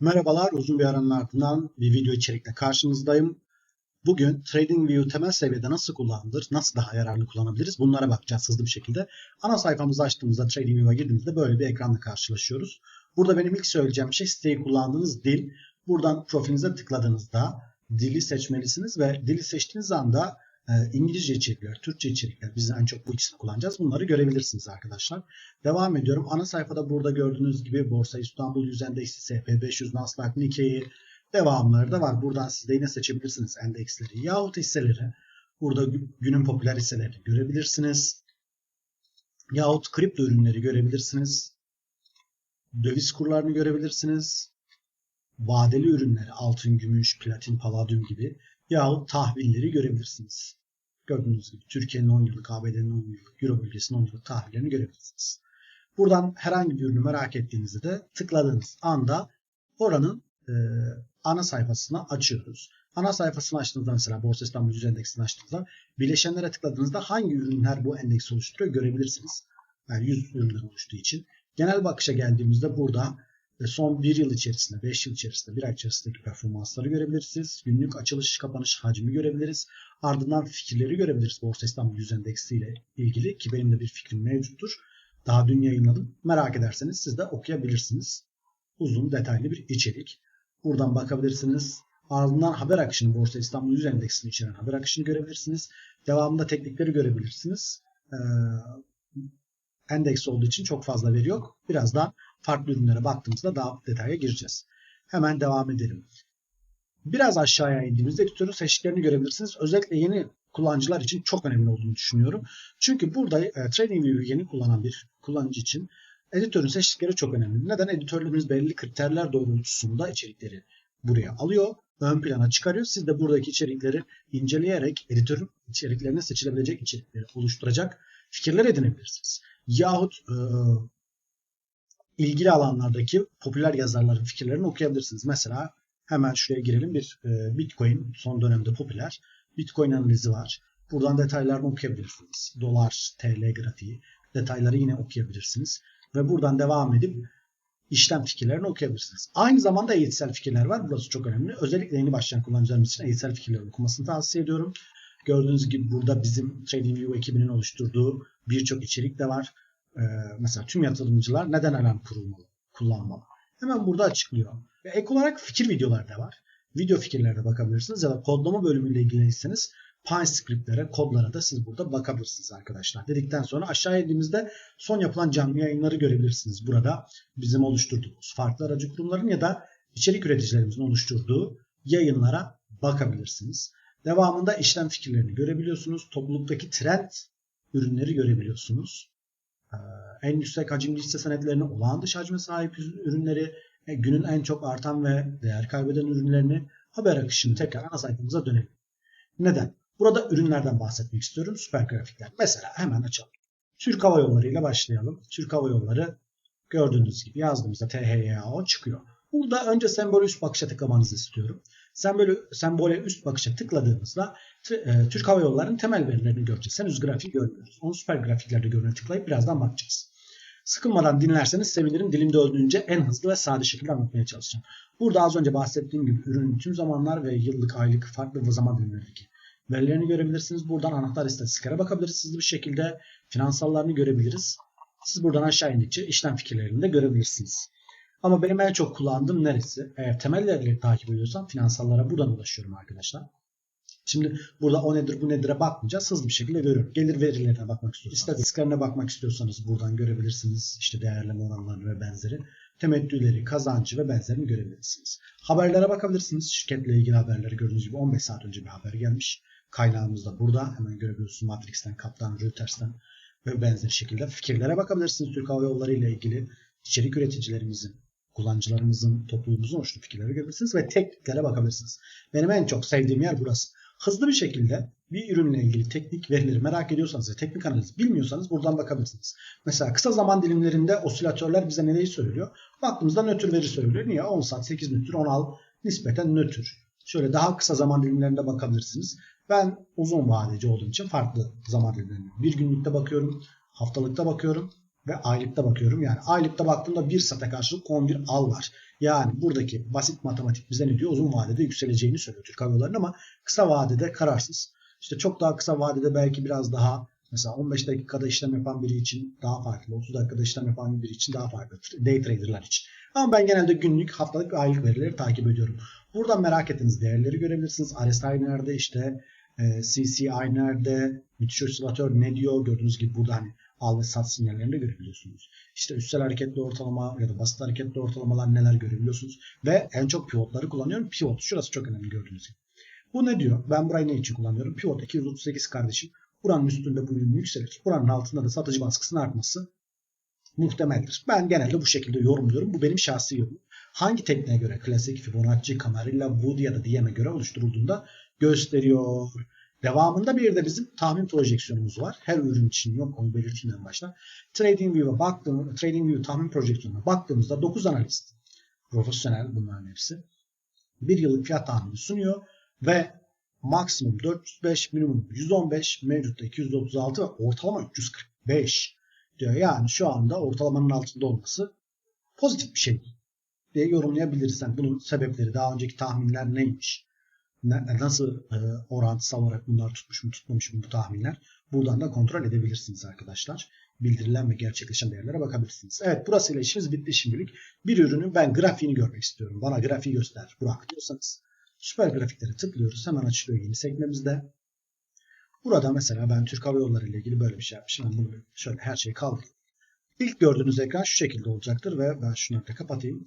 Merhabalar, uzun bir aranın ardından bir video içerikle karşınızdayım. Bugün TradingView temel seviyede nasıl kullanılır, nasıl daha yararlı kullanabiliriz bunlara bakacağız hızlı bir şekilde. Ana sayfamızı açtığımızda TradingView'a girdiğimizde böyle bir ekranla karşılaşıyoruz. Burada benim ilk söyleyeceğim şey siteyi kullandığınız dil. Buradan profilinize tıkladığınızda dili seçmelisiniz ve dili seçtiğiniz anda İngilizce içerikler, Türkçe içerikler, biz en çok bu ikisini kullanacağız. Bunları görebilirsiniz arkadaşlar. Devam ediyorum. Ana sayfada burada gördüğünüz gibi Borsa İstanbul 100 endeksi, SP500, Nasdaq, Nikkei devamları da var. Buradan siz de yine seçebilirsiniz endeksleri yahut hisseleri. Burada günün popüler hisselerini görebilirsiniz. Yahut kripto ürünleri görebilirsiniz. Döviz kurlarını görebilirsiniz. Vadeli ürünleri, altın, gümüş, platin, paladyum gibi yahut tahvilleri görebilirsiniz. Gördüğünüz gibi Türkiye'nin 10 yıllık, ABD'nin 10 yıllık, Euro bölgesinin 10 yıllık tahvillerini görebilirsiniz. Buradan herhangi bir ürünü merak ettiğinizde de tıkladığınız anda oranın e, ana sayfasını açıyoruz. Ana sayfasını açtığınızda mesela Borsa İstanbul 100 endeksini açtığınızda bileşenlere tıkladığınızda hangi ürünler bu endeksi oluşturuyor görebilirsiniz. Yani 100 üründen oluştuğu için. Genel bakışa geldiğimizde burada ve son 1 yıl içerisinde, 5 yıl içerisinde, 1 ay içerisindeki performansları görebilirsiniz. Günlük açılış, kapanış hacmi görebiliriz. Ardından fikirleri görebiliriz Borsa İstanbul 100 endeksi ile ilgili ki benim de bir fikrim mevcuttur. Daha dün yayınladım. Merak ederseniz siz de okuyabilirsiniz. Uzun, detaylı bir içerik. Buradan bakabilirsiniz. Ardından haber akışını, Borsa İstanbul 100 endeksini içeren haber akışını görebilirsiniz. Devamında teknikleri görebilirsiniz. Ee, endeks olduğu için çok fazla veri yok. Birazdan farklı ürünlere baktığımızda daha detaya gireceğiz. Hemen devam edelim. Biraz aşağıya indiğimizde editörün seçtiklerini görebilirsiniz. Özellikle yeni kullanıcılar için çok önemli olduğunu düşünüyorum. Çünkü burada e, TradingView'u yeni kullanan bir kullanıcı için editörün seçtikleri çok önemli. Neden? Editörlerimiz belirli kriterler doğrultusunda içerikleri buraya alıyor, ön plana çıkarıyor. Siz de buradaki içerikleri inceleyerek editörün içeriklerine seçilebilecek içerikleri oluşturacak fikirler edinebilirsiniz. Yahut e, ilgili alanlardaki popüler yazarların fikirlerini okuyabilirsiniz. Mesela hemen şuraya girelim. Bir e, Bitcoin son dönemde popüler. Bitcoin analizi var. Buradan detaylarını okuyabilirsiniz. Dolar, TL grafiği detayları yine okuyabilirsiniz. Ve buradan devam edip işlem fikirlerini okuyabilirsiniz. Aynı zamanda eğitsel fikirler var. Burası çok önemli. Özellikle yeni başlayan kullanıcılarımız için eğitsel fikirleri okumasını tavsiye ediyorum. Gördüğünüz gibi burada bizim TradingView ekibinin oluşturduğu birçok içerik de var. Ee, mesela tüm yatırımcılar neden alarm kurulmalı, kullanmalı? Hemen burada açıklıyor. Ve ek olarak fikir videolar da var. Video fikirlerine bakabilirsiniz ya da kodlama bölümüyle ilgilenirseniz PyScript'lere, kodlara da siz burada bakabilirsiniz arkadaşlar. Dedikten sonra aşağı indiğimizde son yapılan canlı yayınları görebilirsiniz. Burada bizim oluşturduğumuz farklı aracı kurumların ya da içerik üreticilerimizin oluşturduğu yayınlara bakabilirsiniz. Devamında işlem fikirlerini görebiliyorsunuz. Topluluktaki trend ürünleri görebiliyorsunuz. En yüksek hacimli hisse senetlerini, olağan dışı hacme sahip ürünleri, günün en çok artan ve değer kaybeden ürünlerini haber akışını tekrar ana sayfamıza dönelim. Neden? Burada ürünlerden bahsetmek istiyorum. Süper grafikler. Mesela hemen açalım. Türk Hava Yolları ile başlayalım. Türk Hava Yolları gördüğünüz gibi yazdığımızda THYAO çıkıyor. Burada önce sembolü üst bakışa tıklamanızı istiyorum. Sembolü, sembole üst bakışa tıkladığımızda e, Türk Hava Yolları'nın temel verilerini göreceğiz. Henüz grafiği görmüyoruz. Onu süper grafiklerde görüne tıklayıp birazdan bakacağız. Sıkılmadan dinlerseniz sevinirim. Dilimde öldüğünce en hızlı ve sade şekilde anlatmaya çalışacağım. Burada az önce bahsettiğim gibi ürünün tüm zamanlar ve yıllık, aylık, farklı zaman dilimlerindeki verilerini görebilirsiniz. Buradan anahtar istatistiklere bakabiliriz hızlı bir şekilde. Finansallarını görebiliriz. Siz buradan aşağı indikçe işlem fikirlerini de görebilirsiniz. Ama benim en çok kullandığım neresi? Eğer temel verileri takip ediyorsam finansallara buradan ulaşıyorum arkadaşlar. Şimdi burada o nedir bu nedir'e bakmayacağız. Hızlı bir şekilde görüyorum. Gelir verilerine bakmak istiyorsanız. İstatistiklerine bakmak istiyorsanız buradan görebilirsiniz. İşte değerleme oranlarını ve benzeri. Temettüleri, kazancı ve benzerini görebilirsiniz. Haberlere bakabilirsiniz. Şirketle ilgili haberleri gördüğünüz gibi 15 saat önce bir haber gelmiş. Kaynağımız da burada. Hemen görebiliyorsunuz Matrix'ten, Kaptan, Reuters'ten ve benzeri şekilde. Fikirlere bakabilirsiniz. Türk Hava Yolları ile ilgili içerik üreticilerimizin, kullanıcılarımızın, topluluğumuzun oluşturduğu fikirleri görebilirsiniz ve tekniklere bakabilirsiniz. Benim en çok sevdiğim yer burası. Hızlı bir şekilde bir ürünle ilgili teknik verileri merak ediyorsanız ve teknik analiz bilmiyorsanız buradan bakabilirsiniz. Mesela kısa zaman dilimlerinde osilatörler bize neyi söylüyor? Baktığımızda nötr veri söylüyor. Niye? 10 saat 8 nötr 10 al nispeten nötr. Şöyle daha kısa zaman dilimlerinde bakabilirsiniz. Ben uzun vadeci olduğum için farklı zaman dilimlerinde. Bir günlükte bakıyorum, haftalıkta bakıyorum ve aylıkta bakıyorum. Yani aylıkta baktığımda bir sata karşılık 11 al var. Yani buradaki basit matematik bize ne diyor? Uzun vadede yükseleceğini söylüyor Türk Hava ama kısa vadede kararsız. İşte çok daha kısa vadede belki biraz daha mesela 15 dakikada işlem yapan biri için daha farklı. 30 dakikada işlem yapan biri için daha farklı. Day traderlar için. Ama ben genelde günlük, haftalık ve aylık verileri takip ediyorum. Buradan merak ettiğiniz değerleri görebilirsiniz. RSI nerede işte CCI nerede, müthiş osilatör ne diyor gördüğünüz gibi burada hani al ve sat sinyallerini de görebiliyorsunuz. İşte üstel hareketli ortalama ya da basit hareketli ortalamalar neler görebiliyorsunuz. Ve en çok pivotları kullanıyorum. Pivot şurası çok önemli gördüğünüz gibi. Bu ne diyor? Ben burayı ne için kullanıyorum? Pivot 238 kardeşim. Buranın üstünde bu ürün yükselir. Buranın altında da satıcı baskısının artması muhtemeldir. Ben genelde bu şekilde yorumluyorum. Bu benim şahsi yorumum. Hangi tekniğe göre klasik, Fibonacci, Camarilla, Wood ya da Diem'e göre oluşturulduğunda gösteriyor. Devamında bir de bizim tahmin projeksiyonumuz var. Her ürün için yok onu belirteyim en başta. TradingView'a baktığım, TradingView tahmin projeksiyonuna baktığımızda 9 analist profesyonel bunların hepsi bir yıllık fiyat tahmini sunuyor ve maksimum 405, minimum 115, mevcutta 236 ve ortalama 345 diyor. Yani şu anda ortalamanın altında olması pozitif bir şey diye yorumlayabiliriz. Yani bunun sebepleri, daha önceki tahminler neymiş? Nasıl e, orantısal olarak bunlar tutmuş mu tutmamış mı bu tahminler? Buradan da kontrol edebilirsiniz arkadaşlar. Bildirilen ve gerçekleşen değerlere bakabilirsiniz. Evet burasıyla işimiz bitti şimdilik. Bir ürünün ben grafiğini görmek istiyorum. Bana grafiği göster Burak diyorsanız süper grafiklere tıklıyoruz. Hemen açılıyor yeni sekmemizde. Burada mesela ben Türk Hava Yolları ile ilgili böyle bir şey yapmışım. Ben bunu şöyle her şeyi kaldırayım. İlk gördüğünüz ekran şu şekilde olacaktır ve ben şunları da kapatayım.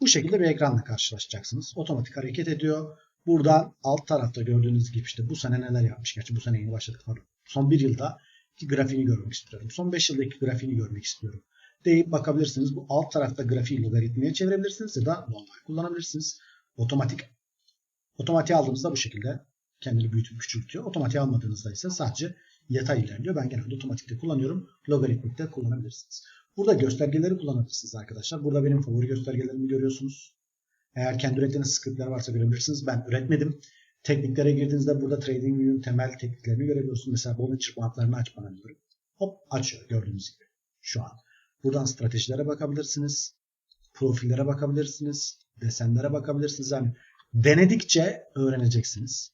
Bu şekilde bir ekranla karşılaşacaksınız. Otomatik hareket ediyor. Buradan alt tarafta gördüğünüz gibi işte bu sene neler yapmış. Gerçi bu sene yeni başladık pardon. Son bir yılda grafiğini görmek istiyorum. Son 5 yıldaki grafiğini görmek istiyorum. Deyip bakabilirsiniz. Bu alt tarafta grafiği logaritmaya çevirebilirsiniz ya da normal kullanabilirsiniz. Otomatik otomatik aldığınızda bu şekilde kendini büyütüp küçültüyor. Otomatik almadığınızda ise sadece yatay ilerliyor. Ben genelde otomatikte kullanıyorum. Logaritmikte kullanabilirsiniz. Burada göstergeleri kullanabilirsiniz arkadaşlar. Burada benim favori göstergelerimi görüyorsunuz. Eğer kendi ürettiğiniz scriptler varsa görebilirsiniz. Ben üretmedim. Tekniklere girdiğinizde burada TradingView'un temel tekniklerini görebiliyorsunuz. Mesela Bollinger Bandlarını aç bana diyorum. Hop açıyor gördüğünüz gibi şu an. Buradan stratejilere bakabilirsiniz. Profillere bakabilirsiniz. Desenlere bakabilirsiniz. Yani denedikçe öğreneceksiniz.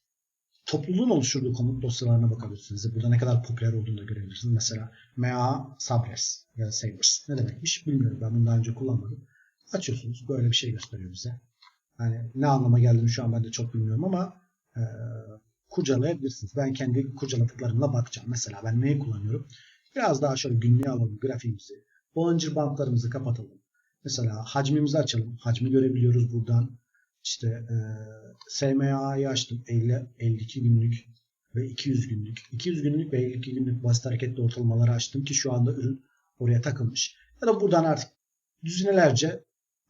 Topluluğun oluşturduğu komut dosyalarına bakabilirsiniz. Burada ne kadar popüler olduğunu da görebilirsiniz. Mesela MA Sabres ya da Sabres ne demekmiş bilmiyorum. Ben bunu daha önce kullanmadım. Açıyorsunuz. Böyle bir şey gösteriyor bize. Yani ne anlama geldiğini şu an ben de çok bilmiyorum ama e, kurcalayabilirsiniz. Ben kendi kurcaladıklarımla bakacağım. Mesela ben neyi kullanıyorum? Biraz daha şöyle günlüğe alalım grafiğimizi. Bollinger bantlarımızı kapatalım. Mesela hacmimizi açalım. Hacmi görebiliyoruz buradan. İşte e, SMA'yı açtım. 50, 52 günlük ve 200 günlük. 200 günlük ve 52 günlük basit hareketli ortalamaları açtım ki şu anda ürün oraya takılmış. Ya da buradan artık düzinelerce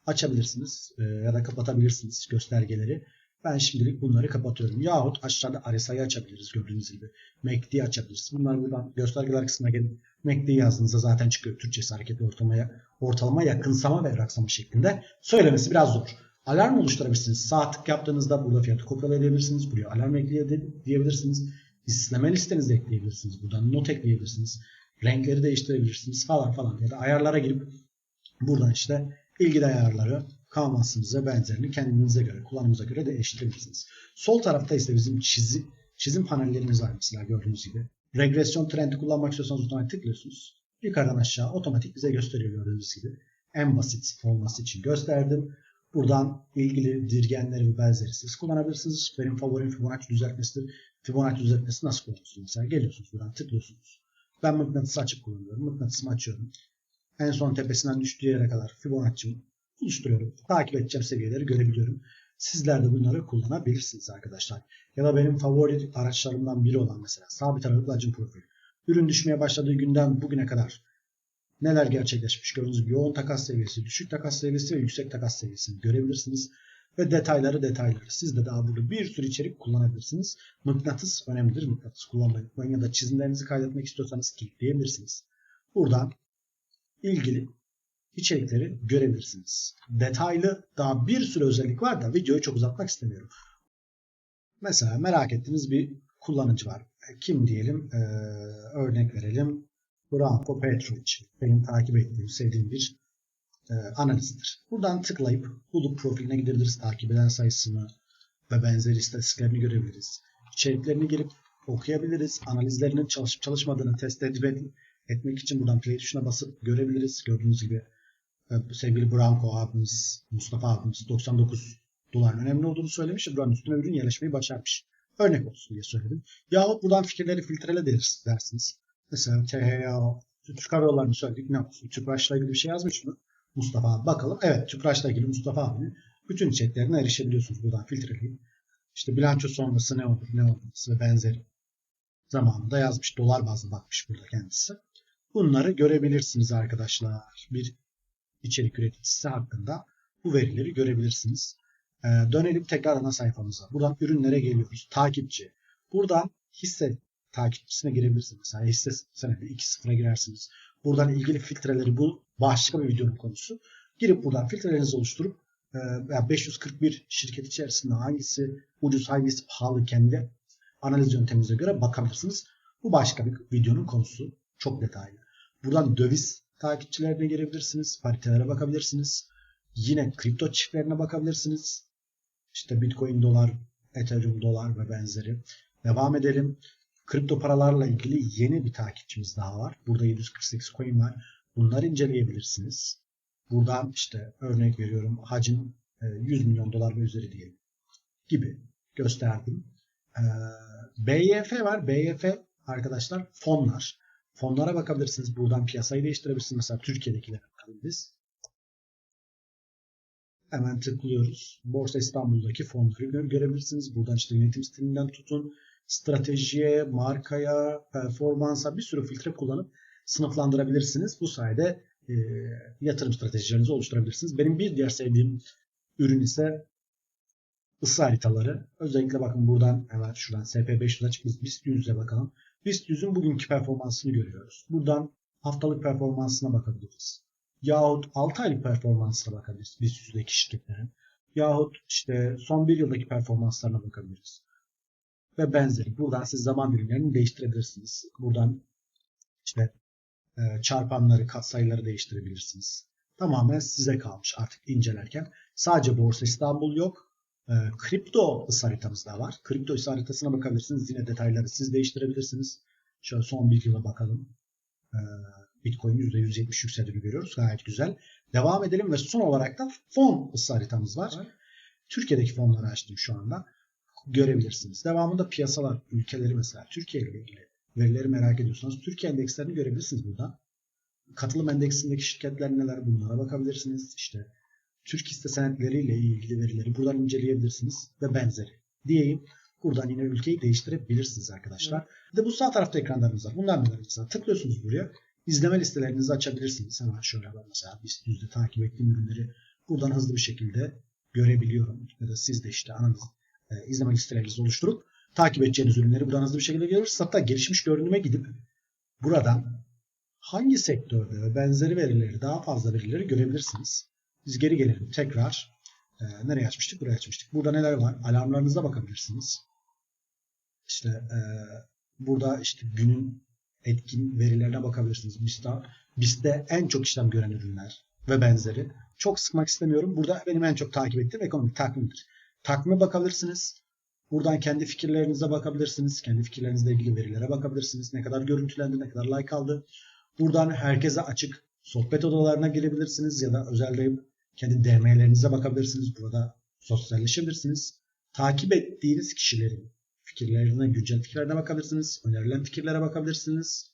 açabilirsiniz e, ya da kapatabilirsiniz göstergeleri. Ben şimdilik bunları kapatıyorum. Yahut aşağıda RSI'yi açabiliriz gördüğünüz gibi. MACD açabilirsiniz. Bunlar buradan göstergeler kısmına gelin. MACD yazdığınızda zaten çıkıyor. Türkçesi hareketli ortalamaya, ortalama yakınsama ve raksama şeklinde. Söylemesi biraz zor. Alarm oluşturabilirsiniz. Sağ tık yaptığınızda burada fiyatı kopyalayabilirsiniz. Buraya alarm ekleyebilirsiniz. İsteme listenizi ekleyebilirsiniz. Buradan not ekleyebilirsiniz. Renkleri değiştirebilirsiniz falan falan. Ya da ayarlara girip buradan işte ilgili ayarları kanvansınıza benzerini kendinize göre, kullanımıza göre değiştirebilirsiniz. Sol tarafta ise bizim çizi, çizim panellerimiz var mesela gördüğünüz gibi. Regresyon trendi kullanmak istiyorsanız otomatik tıklıyorsunuz. Yukarıdan aşağı otomatik bize gösteriyor gördüğünüz gibi. En basit olması için gösterdim. Buradan ilgili dirgenleri ve benzeri siz kullanabilirsiniz. Benim favorim Fibonacci düzeltmesidir. Fibonacci düzeltmesi nasıl kullanıyorsunuz? Mesela geliyorsunuz buradan tıklıyorsunuz. Ben mıknatısı açıp kullanıyorum. Mıknatısımı açıyorum. En son tepesinden düştüğü yere kadar Fibonacci'mi oluşturuyorum. Takip edeceğim seviyeleri görebiliyorum. Sizler de bunları kullanabilirsiniz arkadaşlar. Ya da benim favori araçlarımdan biri olan mesela sabit aralıklı hacim profili. Ürün düşmeye başladığı günden bugüne kadar neler gerçekleşmiş gördüğünüz gibi yoğun takas seviyesi, düşük takas seviyesi ve yüksek takas seviyesini görebilirsiniz. Ve detayları detayları. Siz de daha burada bir sürü içerik kullanabilirsiniz. Mıknatıs önemlidir. Mıknatıs kullanmayı ya da çizimlerinizi kaydetmek istiyorsanız kilitleyebilirsiniz. Buradan ilgili içerikleri görebilirsiniz. Detaylı daha bir sürü özellik var da videoyu çok uzatmak istemiyorum. Mesela merak ettiğiniz bir kullanıcı var. Kim diyelim? Ee, örnek verelim. Branko Petrovic. Benim takip ettiğim, sevdiğim bir e, analizdir. Buradan tıklayıp bulut profiline gidebiliriz. Takip eden sayısını ve benzeri istatistiklerini görebiliriz. İçeriklerini girip okuyabiliriz. Analizlerinin çalışıp çalışmadığını test edip etmek için buradan play tuşuna basıp görebiliriz. Gördüğünüz gibi e, sevgili Branko abimiz, Mustafa abimiz 99 doların önemli olduğunu söylemiş. Buranın üstüne ürün yerleşmeyi başarmış. Örnek olsun diye söyledim. Yahut buradan fikirleri filtrele deriz- dersiniz. Mesela THYO, Türk Hava Yolları'nı söyledik. Ne olsun? Tüpraş'la ilgili bir şey yazmış mı? Mustafa abi bakalım. Evet Tüpraş'la ilgili Mustafa abinin bütün içeriklerine erişebiliyorsunuz buradan filtreleyip. İşte bilanço sonrası ne olur, ne olmaz ve benzeri. Zamanında yazmış. Dolar bazlı bakmış burada kendisi. Bunları görebilirsiniz arkadaşlar. Bir içerik üreticisi hakkında bu verileri görebilirsiniz. Ee, dönelim tekrar ana sayfamıza. Buradan ürünlere geliyoruz. Takipçi. Buradan hisse takipçisine girebilirsiniz. Mesela hisse senedi 2.0'a girersiniz. Buradan ilgili filtreleri bu başka bir videonun konusu. Girip buradan filtrelerinizi oluşturup e, veya 541 şirket içerisinde hangisi ucuz hangisi pahalı kendi analiz yönteminize göre bakabilirsiniz. Bu başka bir videonun konusu. Çok detaylı. Buradan döviz takipçilerine girebilirsiniz. Paritelere bakabilirsiniz. Yine kripto çiftlerine bakabilirsiniz. İşte Bitcoin, dolar, Ethereum, dolar ve benzeri. Devam edelim. Kripto paralarla ilgili yeni bir takipçimiz daha var. Burada 748 coin var. Bunları inceleyebilirsiniz. Buradan işte örnek veriyorum hacim e, 100 milyon dolar ve üzeri diyelim gibi gösterdim. Ee, BYF var. BYF arkadaşlar fonlar. Fonlara bakabilirsiniz. Buradan piyasayı değiştirebilirsiniz. Mesela Türkiye'dekilere bakalım biz. Hemen tıklıyoruz. Borsa İstanbul'daki fonları gö- görebilirsiniz. Buradan işte yönetim stilinden tutun, stratejiye, markaya, performansa bir sürü filtre kullanıp sınıflandırabilirsiniz. Bu sayede e, yatırım stratejilerinizi oluşturabilirsiniz. Benim bir diğer sevdiğim ürün ise ısı haritaları. Özellikle bakın buradan hemen şuradan SP500'e çıkmış BIST 100'e bakalım. BIST 100'ün bugünkü performansını görüyoruz. Buradan haftalık performansına bakabiliriz. Yahut 6 aylık performansına bakabiliriz BIST 100'deki şirketlerin. Yahut işte son bir yıldaki performanslarına bakabiliriz. Ve benzeri. Buradan siz zaman dilimlerini değiştirebilirsiniz. Buradan işte e, çarpanları, katsayıları değiştirebilirsiniz. Tamamen size kalmış artık incelerken. Sadece Borsa İstanbul yok. E, kripto ısı haritamız da var. Kripto ısı haritasına bakabilirsiniz. Yine detayları siz değiştirebilirsiniz. Şöyle son bir yıla bakalım. E, Bitcoin %170 yükseldiğini görüyoruz. Gayet güzel. Devam edelim ve son olarak da fon ısı haritamız var. Türkiye'deki fonları açtım şu anda. Görebilirsiniz. Devamında piyasalar, ülkeleri mesela Türkiye ile ilgili verileri merak ediyorsanız Türkiye endekslerini görebilirsiniz burada. Katılım endeksindeki şirketler neler bunlara bakabilirsiniz. İşte Türk hisse senetleriyle ilgili verileri buradan inceleyebilirsiniz ve benzeri. Diyeyim. Buradan yine ülkeyi değiştirebilirsiniz arkadaşlar. Bir de bu sağ tarafta ekranlarımız var. Bunlar neler mesela? Tıklıyorsunuz buraya. İzleme listelerinizi açabilirsiniz. Hemen şöyle ben mesela yüzde takip ettiğim ürünleri buradan hızlı bir şekilde görebiliyorum. Ya da siz de işte analiz, e, izleme listelerinizi oluşturup takip edeceğiniz ürünleri buradan hızlı bir şekilde görürsünüz. Hatta gelişmiş görünüme gidip buradan hangi sektörde ve benzeri verileri daha fazla verileri görebilirsiniz. Biz geri gelelim tekrar. E, nereye açmıştık? Buraya açmıştık. Burada neler var? Alarmlarınıza bakabilirsiniz. İşte e, burada işte günün etkin verilerine bakabilirsiniz. BIST'te, BIST'te en çok işlem gören ürünler ve benzeri. Çok sıkmak istemiyorum. Burada benim en çok takip ettiğim ekonomik takvimdir. Takvime bakabilirsiniz. Buradan kendi fikirlerinize bakabilirsiniz. Kendi fikirlerinizle ilgili verilere bakabilirsiniz. Ne kadar görüntülendi, ne kadar like aldı. Buradan herkese açık sohbet odalarına girebilirsiniz ya da özelleyip kendi DM'lerinize bakabilirsiniz. Burada sosyalleşebilirsiniz. Takip ettiğiniz kişilerin fikirlerine, güncel fikirlerine bakabilirsiniz. Önerilen fikirlere bakabilirsiniz.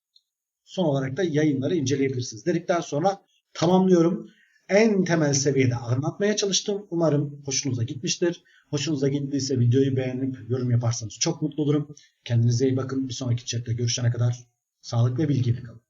Son olarak da yayınları inceleyebilirsiniz. Dedikten sonra tamamlıyorum. En temel seviyede anlatmaya çalıştım. Umarım hoşunuza gitmiştir. Hoşunuza gittiyse videoyu beğenip yorum yaparsanız çok mutlu olurum. Kendinize iyi bakın. Bir sonraki chatte görüşene kadar sağlık ve bilgiyle kalın.